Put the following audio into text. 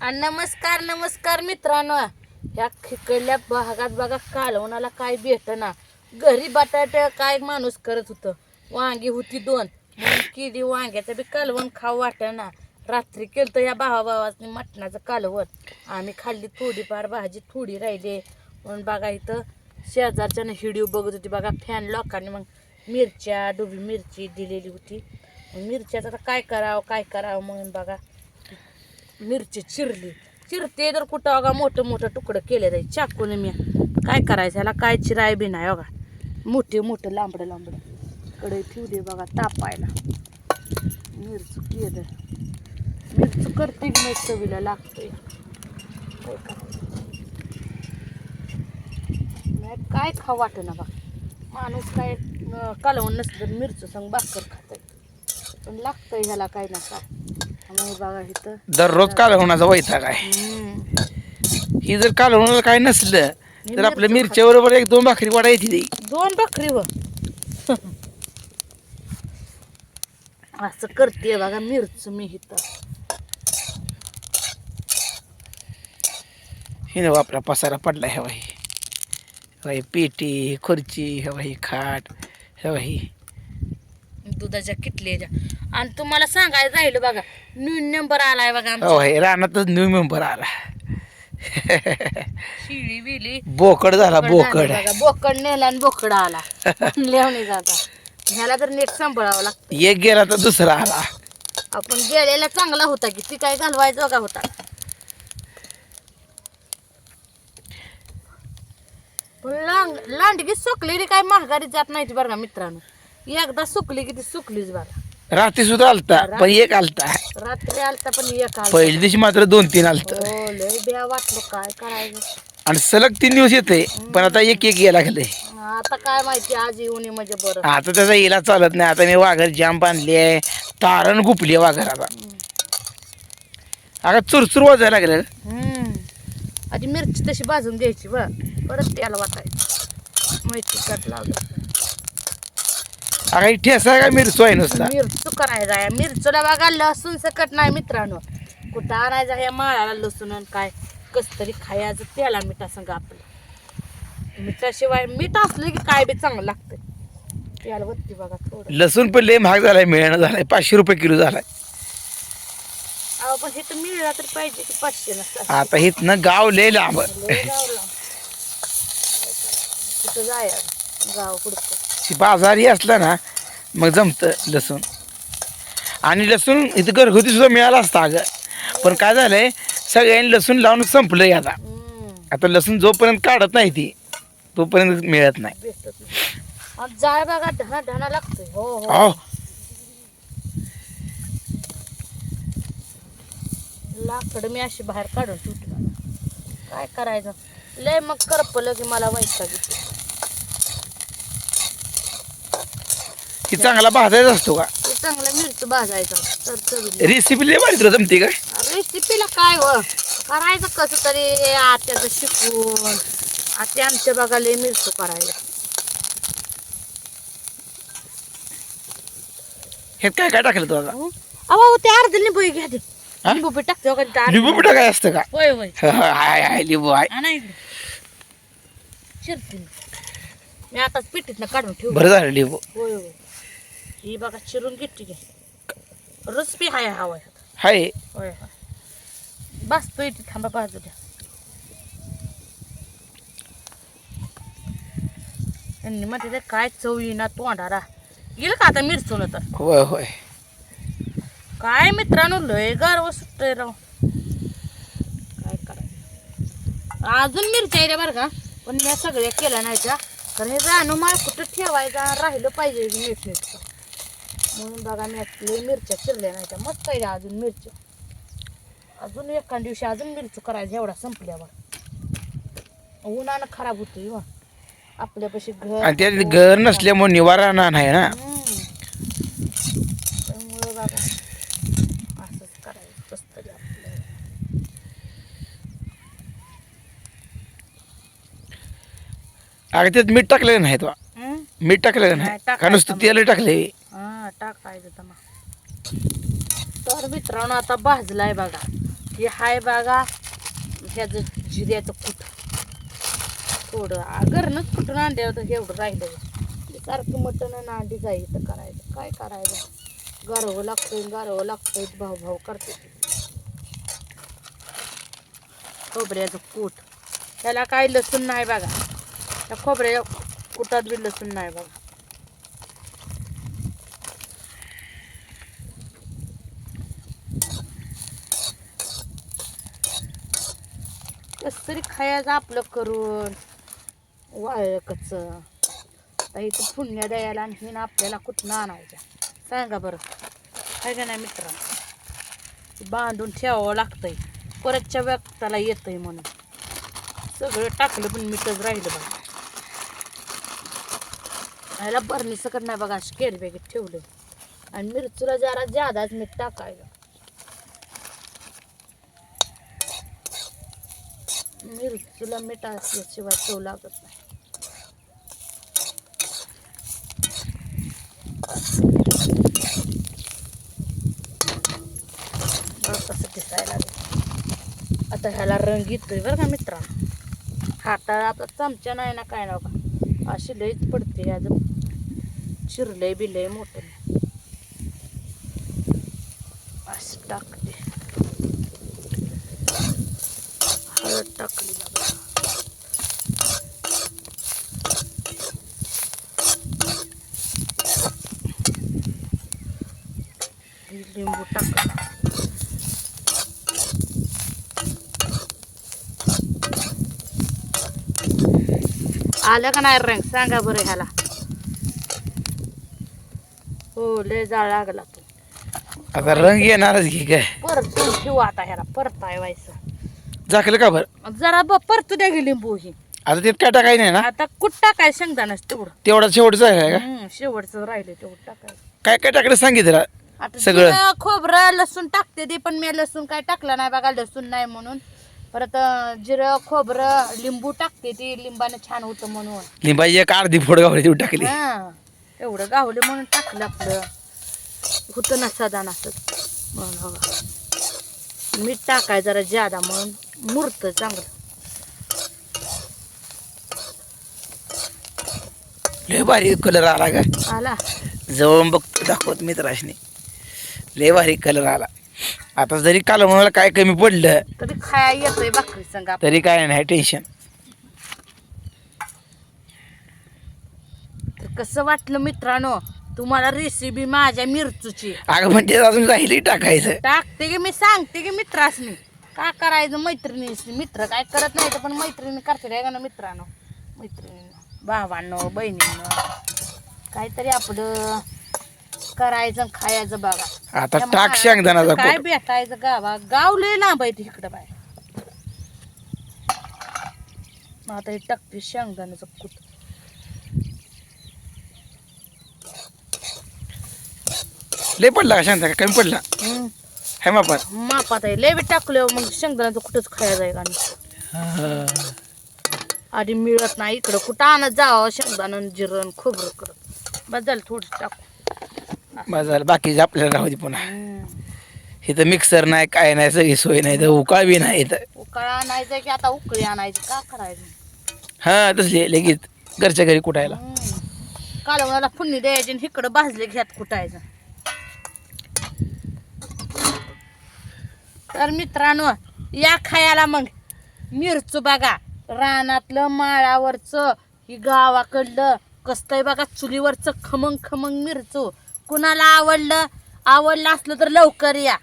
आणि नमस्कार नमस्कार मित्रांनो. ह्या खिकडल्या भागात बघा कालवणाला काय भेटना. घरी बटाटे काय माणूस करत होतं. वांगी होती दोन. म्हणून किडी वांग्याचं बी कालवण खाऊ वाटना रात्री केलं तर या भावा भावाने मटणाचं कालवण. आम्ही खाल्ली थोडीफार भाजी थोडी राहिली. म्हणून बघा इथं शेजारच्यानं हिडिओ बघत होती. बघा फॅन लोकांनी मग मिरच्या डुबी मिरची दिलेली होती. मिरच्याचं आता काय करावं काय करावं म्हणून बघा. मिरची चिरली. चिरते तर कुठं अगा? मोठं मोठं तुकडं केले जाईल चाकून मी. काय करायचं ह्याला काय चिराय बी नाही बघा. मोठे मोठं लांबडं लांबडं कडे ठेवली बघा तापायला. मिरच केलं. मिरच करते की नाही चवीला लागतोय. काय नाही काय खाऊ वाट ना बा? माणूस काय अं, कालवण नसलं मिरचं संग भाकर खात पण लागतंय ह्याला काय ना काय. बघा इथं. दररोज कालवणाचा वैताग आहे. ही जर कालवणाला काय नसलं तर आपल्या मिरच्या बरोबर एक दोन भाकरी वाडा येते ती. दोन बकरी व. असं करते बघा मिरच मी इथं. हिने वापरा पसारा पडला बाई. बाई पेटी खुर्ची ह्या बाई खाट बाई. दुधाच्या किटलीच्या आणि तुम्हाला सांगायचं राहिलं बघा न्यू नंबर आलाय बघा हो रानातच न्यू मेंबर आला. शिळी बिली. बोकड झाला बोकड बघा बोकड नेला आणि बोकड आला. लेवणी जाता ह्याला तर नीट सांभाळावं लागतं. एक गेला तर दुसरा आला. आपण गेलेला चांगला होता की ती काय घालवायचं का होता. पण लांडगी सुकलेली काय महागारी जात नाही बरं का मित्रांनो. एकदा सुकली की ती सुकलीच बघा रात्री सुद्धा आलता पण एक आलता. रात्री आलता पण एक आलता. पहिल्या दिवशी मात्र दोन तीन आलत. हो लय ब्या वाटलं काय करायचं? आणि सलग तीन दिवस येते पण आता एक एक यायला लागले आता काय माहिती आज येऊन म्हणजे बरं. आता त्याचा इलाज चालत नाही आता मी वाघर जाम बांधली आहे तारण गुपली आहे वाघर आता अगं चुरचुर वाजायला लागलं हम्म. आधी मिरची तशी भाजून घ्यायची बा परत त्याला वाटायचं. माहिती कट लावलं. अगं ठेसा का? मिरचू आहे नुसता. मिरचू करायचा आहे मिरचूला बघा लसूण सकट नाही मित्रांनो. कुठं आणायचा ह्या माळाला लसूण आणि काय? कस तरी खायचं त्याला मिठा संग आपलं मिठाशिवाय मीठ असलं की काय बी चांगलं लागतं त्याला वत्ती बघा थोडं. लसूण पण लय महाग झालाय मिळणं झालाय. पाचशे रुपये किलो झालाय. अहो पण हे तर मिळला तर पाहिजे की पाचशे नसतात आता गाव लय लांब. लय गाव लांब. कुठं जाय गाव कुठं? बाजारी असला ना मग जमतं लसूण. आणि लसूण इथं घरगुती सुद्धा मिळाला असता अगं. पण काय झालंय सगळ्यांनी लसूण लावून संपलंय आता. हम्म. आता लसूण जोपर्यंत काढत नाही ती तोपर्यंत मिळत नाही. बघा धना धना लागतोय. हो हो. अहो लाकड मी अशी बाहेर काढून बघा. काय करायचं? लय मग करपलं की मला वैताग ही चांगला भाजायचा असतो का? ते चांगलं मिरच भाजायचं. तर चवीला. रेसिपी लय भारी तुला जमते काय रेसिपीला काय व? करायचं कसं तरी आत्याचं शिकून. आत्या आमच्या बघा लय मिरच करायला. हे काय काय टाकलं तू आता? हं? अहो ते अर्ध लिंबू घ्या ते. हा? लिंबू बी टाकते बघा ते अर्ध लिंबू. पिठा काय असतं का? होय होय. हाय हाय लिंबू आहे. आणा इकडे. चिरते मी. मी आताच पिठीतनं काढून ठेवू बरं झालं लिंबू. होय होय. ही बघा चिरून घेतली की. रसपी हाय हाय. होय होय. बस तो इथे थांबा बाजू द्या. यांनी मध्ये ते काय चव येईना तोंडारा येईल का आता मिरचून तर? होय होय. काय मित्रांनो लय गारव सुटतंय राव. काय करायचं? अजून मिरच्या आहे बरं का पण मी सगळ्या केल्या नाही त्या कारण हे रानू माळ कुठं ठेवायचा राहिलं पाहिजे नीट नीट म्हणून बघा मी लय मिरच्या चिरल्या नाही त्या. मस्त आहे अजून मिरच्या. अजून एका दिवशी अजून मिरची करायचं एवढा संपल्यावर उन्हानं खराब होते वा आपल्यापाशी घर आणि त्यात घर नसल्यामुळे निवारा नाही ना. त्यामुळं बाबा असंच करायचं कसं तरी आपलं अगं त्यात मीठ टाकलेलं नाही तो? मीठ टाकलेलं नाही, का नुसतं. तेल टाकले टाकायचं तर मग. तर मित्रांनो आता भाजलाय बघा. हे हाय बघा. ह्याचं जिऱ्याचं कुठ? थोडं आ, घरनंच कुठून आणलं होतं एवढं राहिलं सारखं मटण आणि अंडी जायचं करायचं. काय करायचं? गारवं लागतंय गारवं लागतंय भाऊ भाऊ करते. खोबऱ्याचं कूट. त्याला काय लसूण नाही बघा. त्या खोबऱ्याच्या कुटात बी लसूण नाही बघा. कसं तरी खायचं आपलं करून. वाळकच. कच आता इथं पुण्य द्यायला आणखीन आपल्याला कुठनं आणायच्या? सांगा बरं. काय का नाही मित्रांनो बांधून ठेवावं लागतंय. परतच्या व्यक्ताला येतंय म्हणून. सगळं टाकलं पण मीठच राहिलं बघा. ह्याला बरणी सकट नाही बघा अशी केरी बॅगेत ठेवलं. आणि मिरचूला जरा जादाच मीठ टाकायचं मिरचीला मीठ असल्याशिवाय चव लागत नाही. कसं दिसायला आता ह्याला रंग येतोय बरं का मित्रा हाताला आता चमचा नाही ना काय नका अशी लईच पडते आज. चिरलंय बिलय मोठं. असं टाकते. हळद टाकली लिंबू टाकला आलं का नाही रंग? सांगा बरं ह्याला. हो लय जाळ लागला तो. आता रंग येणारच की काय? परतून ठेवू आता ह्याला. परताय व्हायचं. झाकलं का बरं? जरा ब परतू द्या गे लिंबू ही. आता त्यात काय टाकायचं नाही ना? आता कुठ टाकाय शेंगदाणच तेवढं. तेवढा शेवटचं आहे का हम्म, शेवटचं राहिलं तेवढं टाकाय काय काय टाकलं सांगितलं आता सगळं. जिरं, खोबरं लसूण टाकते ते पण मी लसूण काय टाकलं नाही बघा लसूण नाही म्हणून. परत अं, जिरं खोबरं लिंबू टाकते ते लिंबानं छान होतं म्हणून. लिंबाची एक अर्धी फोड गावली तेवढी टाकली. हा एवढं गावलं म्हणून टाकलं आपलं. होतं ना सदा नसत म्हणून मीठ टाकाय जरा ज्यादा म्हणून. मुरत चांगलं. लय भारी कलर आला का आला? जवळून बघतो दाखवत मित्राशने लय भारी कलर आला. आता जरी काल मला काय कमी पडलं तरी खाया येतोय भाकरी संग. तरी काय नाही टेन्शन कसं वाटलं मित्रांनो तुम्हाला रेसिपी माझ्या मिरचूची? अगं म्हणजे अजून राहिली टाकायचं. टाकते की मी सांगते की मित्रासनी? का करायचं? मैत्रिणी मित्र काय करत नाही तर पण मैत्रिणी करते का ना मित्रांनो? मैत्रिणी भावांनो बहिणींनो काहीतरी आपलं करायचं आणि खायचं बघा. आता टाक काय कोट. भेटायचं गावा? गाव लय लांब आहे तिकडं बाय मग आता हे टाकते शेंगदाण्याचं कुट. लय पडला का शेंगदा कमी पडला? हम्म. है आपण मापात आहे. लय बी टाकलं मग शेंगदाण्याचं कुठंच आहे का नाही. आधी मिळत नाही इकडं कुठं आणत जावं शेंगदाणं जिरण खोबरं करत बस झालं थोडं टाकू. बस झालं बाकीचे आपल्याला राहू दे पुन्हा. इथं मिक्सर नाही काय नाही सगळी सोय नाही तर उकाळ बी नाही इथं. उकाळा आणायचं की आता उकळी आणायची का करायचं? हां तसली लगेच. घरच्या घरी कुठायला. कालवणाला फुन्नी द्यायची आणि इकडं भाजले घ्यात कुटायचं तर मित्रांनो या खायला मग मिरचू बघा. रानातलं माळावरचं ही गावाकडलं कसतंय बघा चुलीवरचं खमंग खमंग मिरचू. कुणाला आवडलं? आवडलं असलं तर लवकर या.